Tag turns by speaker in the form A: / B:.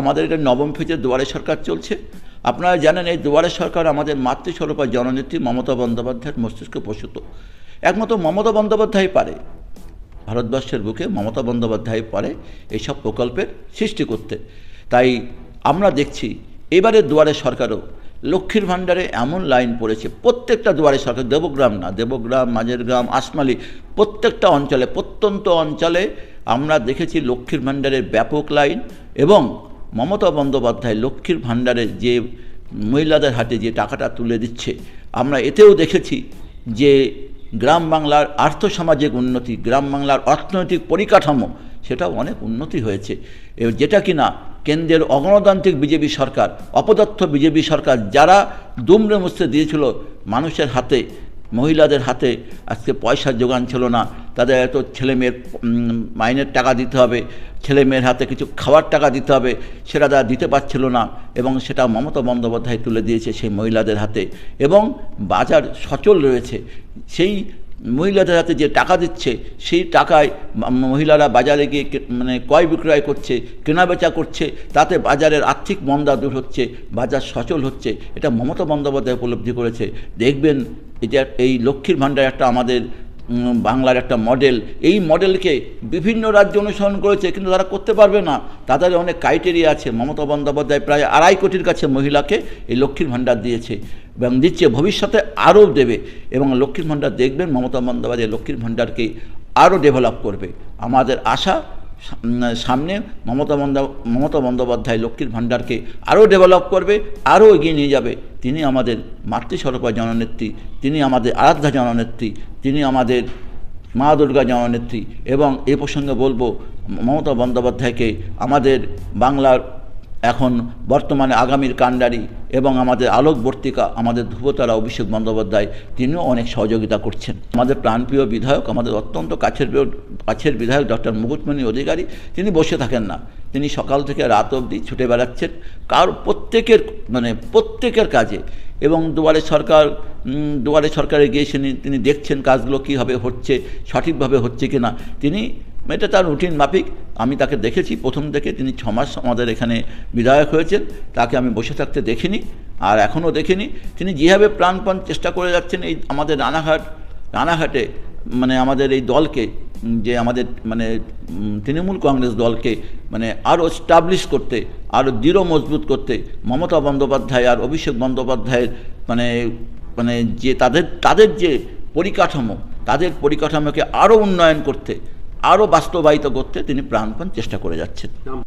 A: আমাদের এটা নবম ফেজে দুয়ারে সরকার চলছে। আপনারা জানেন এই দুয়ারে সরকার আমাদের মাতৃস্বরূপা জননেত্রী মমতা বন্দ্যোপাধ্যায়ের মস্তিষ্ক প্রসূত। একমাত্র মমতা বন্দ্যোপাধ্যায় পারে। ভারতবর্ষের বুকে মমতা বন্দ্যোপাধ্যায় পারে এইসব প্রকল্পের সৃষ্টি করতে। তাই আমরা দেখছি এবারে দুয়ারে সরকারও লক্ষ্মীর ভাণ্ডারে এমন লাইন পড়েছে, প্রত্যেকটা দুয়ারে সরকার, দেবগ্রাম না, দেবগ্রাম মাঝের গ্রাম আসমালি, প্রত্যেকটা অঞ্চলে, প্রত্যন্ত অঞ্চলে আমরা দেখেছি লক্ষ্মীর ভাণ্ডারের ব্যাপক লাইন এবং মমতা বন্দ্যোপাধ্যায় লক্ষ্মীর ভাণ্ডারের যে মহিলাদের হাতে যে টাকাটা তুলে দিচ্ছে, আমরা এতেও দেখেছি যে গ্রাম বাংলার আর্থসামাজিক উন্নতি, গ্রাম বাংলার অর্থনৈতিক পরিকাঠামো, সেটাও অনেক উন্নতি হয়েছে। যেটা কিনা কেন্দ্রের অগণতান্ত্রিক বিজেপি সরকার অপদত্থ বিজেপি সরকার যারা দুমড়ে মুচড়ে দিয়েছিল মানুষের হাতে মহিলাদের হাতে আজকে পয়সার যোগান ছিল না। তাদের এত ছেলে মেয়ের মাইনের টাকা দিতে হবে, ছেলে মেয়ের হাতে কিছু খাওয়ার টাকা দিতে হবে, সেটা তারা দিতে পারছিল না এবং সেটা মমতা বন্দ্যোপাধ্যায় তুলে দিয়েছে সেই মহিলাদের হাতে। এবং বাজার সচল রয়েছে। সেই মহিলাদের হাতে যে টাকা দিচ্ছে, সেই টাকায় মহিলারা বাজারে গিয়ে মানে ক্রয় বিক্রয় করছে কেনাবেচা করছে, তাতে বাজারের আর্থিক মন্দা দূর হচ্ছে, বাজার সচল হচ্ছে। এটা মমতা বন্দ্যোপাধ্যায় উপলব্ধি করেছে। দেখবেন এটা এই লক্ষ্মীর ভাণ্ডার একটা আমাদের বাংলার একটা মডেল এই মডেলকে বিভিন্ন রাজ্য অনুসরণ করেছে, কিন্তু তারা করতে পারবে না। তাদের অনেক ক্রাইটেরিয়া আছে। মমতা বন্দ্যোপাধ্যায় প্রায় আড়াই কোটির কাছে মহিলাকে এই লক্ষ্মীর ভাণ্ডার দিয়েছে এবং দিচ্ছে, ভবিষ্যতে আরও দেবে এবং লক্ষ্মীর ভাণ্ডার দেখবেন, মমতা বন্দ্যোপাধ্যায় লক্ষ্মীর ভাণ্ডারকে আরও ডেভেলপ করবে। আমাদের আশা সামনে মমতা বন্দ্যো মমতা বন্দ্যোপাধ্যায় লক্ষ্মীর ভাণ্ডারকে আরও ডেভেলপ করবে, আরও এগিয়ে নিয়ে যাবে। তিনি আমাদের মাতৃস্বরূপা জননেত্রী, তিনি আমাদের আরাধ্যা জননেত্রী, তিনি আমাদের মা দুর্গা জননেত্রী এবং এ প্রসঙ্গে বলব, মমতা বন্দ্যোপাধ্যায়কে আমাদের বাংলার এখন বর্তমানে আগামীর কাণ্ডারি এবং আমাদের আলোকবর্তিকা, আমাদের ধ্রুবতারা, অভিষেক বন্দ্যোপাধ্যায়, তিনিও অনেক সহযোগিতা করছেন। আমাদের প্রাণপ্রিয় বিধায়ক, আমাদের অত্যন্ত কাছের কাছের বিধায়ক ডক্টর মুকুটমণি অধিকারী, তিনি বসে থাকেন না। তিনি সকাল থেকে রাত অবধি ছুটে বেড়াচ্ছেন। কার, প্রত্যেকের মানে প্রত্যেকের কাজে। এবং দুয়ারে সরকার দুয়ারে সরকারে গিয়ে তিনি দেখছেন কাজগুলো কীভাবে হচ্ছে, সঠিকভাবে হচ্ছে কি না তিনি এটা তার রুটিন মাফিক। আমি তাকে দেখেছি, প্রথম থেকে তিনি ছমাস আমাদের এখানে বিধায়ক হয়েছেন। তাকে আমি বসে থাকতে দেখিনি, আর এখনও দেখিনি। তিনি যেভাবে প্রাণপণ চেষ্টা করে যাচ্ছেন এই আমাদের রানাঘাট, রানাঘাটে মানে আমাদের এই দলকে, যে আমাদের মানে তৃণমূল কংগ্রেস দলকে মানে আরও স্টাবলিশ করতে, আরও দৃঢ় মজবুত করতে, মমতা বন্দ্যোপাধ্যায় আর অভিষেক বন্দ্যোপাধ্যায়ের মানে মানে যে তাদের তাদের যে পরিকাঠামো, তাদের পরিকাঠামোকে আরও উন্নয়ন করতে আরও বাস্তবায়িত করতে তিনি প্রাণপণ চেষ্টা করে যাচ্ছেন।